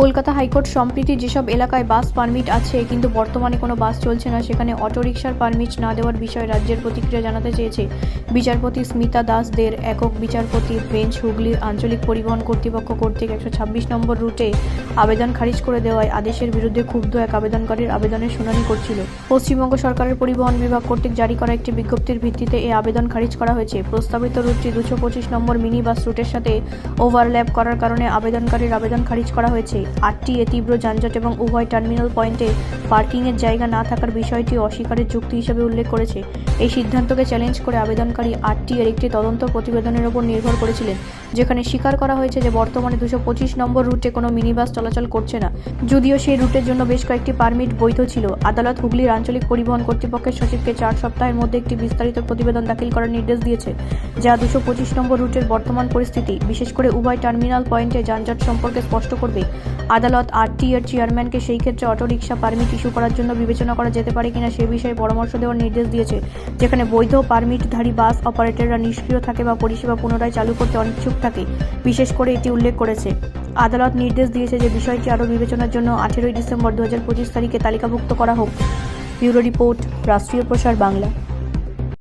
Kolkata high court সম্প্রতি যেসব এলাকায় বাস পারমিট আছে, কিন্তু বর্তমানে কোনো বাস চলছে না, সেখানে অটোরিকশার পারমিট না দেওয়ার বিষয়ে রাজ্যের প্রতিক্রিয়া জানাতে চেয়েছে বিচারপতি স্মিতা দাসদের একক বিচারপতি বেঞ্চ হুগলির আঞ্চলিক পরিবহন কর্তৃপক্ষ কর্তৃক একশো ছাব্বিশ নম্বর রুটে আবেদন খারিজ করে দেওয়ায় আদেশের বিরুদ্ধে ক্ষুব্ধ এক আবেদনকারীর আবেদনের শুনানি করছিল। পশ্চিমবঙ্গ সরকারের পরিবহন বিভাগ কর্তৃক জারি করা একটি বিজ্ঞপ্তির ভিত্তিতে এই আবেদন খারিজ করা হয়েছে। প্রস্তাবিত রুটটি দুশো পঁচিশ নম্বর মিনি বাস রুটের সাথে ওভারল্যাপ করার কারণে আবেদনকারীর আবেদন খারিজ করা হয়েছে। আটটি এ তীব্র যানজট এবং উভয় টার্মিনাল পয়েন্টে পার্কিংয়ের জায়গা না থাকার বিষয়টি অস্বীকারের যুক্তি হিসেবে উল্লেখ করেছে। এই সিদ্ধান্তকে চ্যালেঞ্জ করে আবেদনকারী আটটি এর একটি তদন্ত প্রতিবেদনের উপর নির্ভর করেছিলেন, যেখানে স্বীকার করা হয়েছে যে বর্তমানে দুশো পঁচিশ নম্বর রুটে কোনো মিনি বাস চলাচল করছে না। যদিও সেই রুটের জন্য বেশ কয়েকটি পারমিট বৈধ ছিল। আদালত হুগলির আঞ্চলিক পরিবহন কর্তৃপক্ষের সচিবকে চার সপ্তাহের মধ্যে একটি বিস্তারিত প্রতিবেদন দাখিল করার নির্দেশ দিয়েছে, যা দুশো পঁচিশ নম্বর রুটের বর্তমান পরিস্থিতি, বিশেষ করে উভয় টার্মিনাল পয়েন্টে যানজট সম্পর্কে স্পষ্ট করবে। আদালত আরটি এর চেয়ারম্যানকে সেই ক্ষেত্রে অটোরিকশা পারমিট ইস্যু করার জন্য বিবেচনা করা যেতে পারে কিনা সে বিষয়ে পরামর্শ দেওয়ার নির্দেশ দিয়েছে, যেখানে বৈধ পারমিটধারী বাস অপারেটররা নিষ্ক্রিয় থাকে বা পরিষেবা পুনরায় চালু করতে অনিচ্ছুক থাকে, বিশেষ করে এটি উল্লেখ করেছে। আদালত নির্দেশ দিয়েছে যে বিষয়টি আরও বিবেচনার জন্য আঠেরোই ডিসেম্বর দু হাজার পঁচিশ তারিখে তালিকাভুক্ত করা হোক। ব্যুরো রিপোর্ট, রাষ্ট্রীয় প্রসার বাংলা।